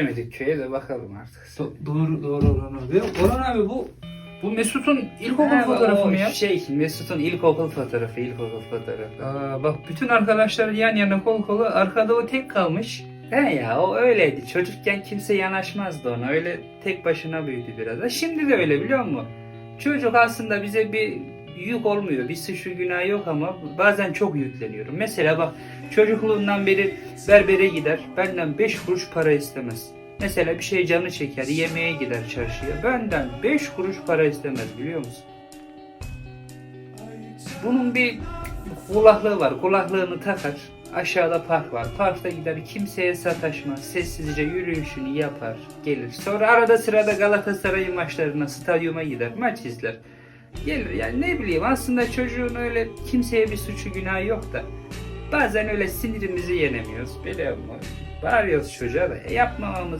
Demedik köye de bakalım artık. Do- doğru doğru Orhan abi. Orhan abi bu bu Mesut'un ilkokul Ha, fotoğrafı o mı ya? Şey Mesut'un ilkokul fotoğrafı, ilkokul fotoğrafı. Aa, bak bütün arkadaşlar yan yana kol kola arkada o tek kalmış. He ya o öyleydi. Çocukken kimse yanaşmazdı ona. Öyle tek başına büyüdü biraz. da. Şimdi de öyle biliyor musun? Çocuk aslında bize bir yük olmuyor. Bir suçu günah yok ama bazen çok yükleniyorum. Mesela bak çocukluğundan beri berbere gider. Benden 5 kuruş para istemez. Mesela bir şey canı çeker, yemeğe gider çarşıya. Benden 5 kuruş para istemez biliyor musun? Bunun bir kulaklığı var. Kulaklığını takar. Aşağıda park var. Parkta gider kimseye sataşmaz. Sessizce yürüyüşünü yapar. Gelir. Sonra arada sırada Galatasaray maçlarına, stadyuma gider. Maç izler. Gelir yani ne bileyim aslında çocuğun öyle kimseye bir suçu günahı yok da bazen öyle sinirimizi yenemiyoruz musun? Bağırıyoruz çocuğa da e, yapmamamız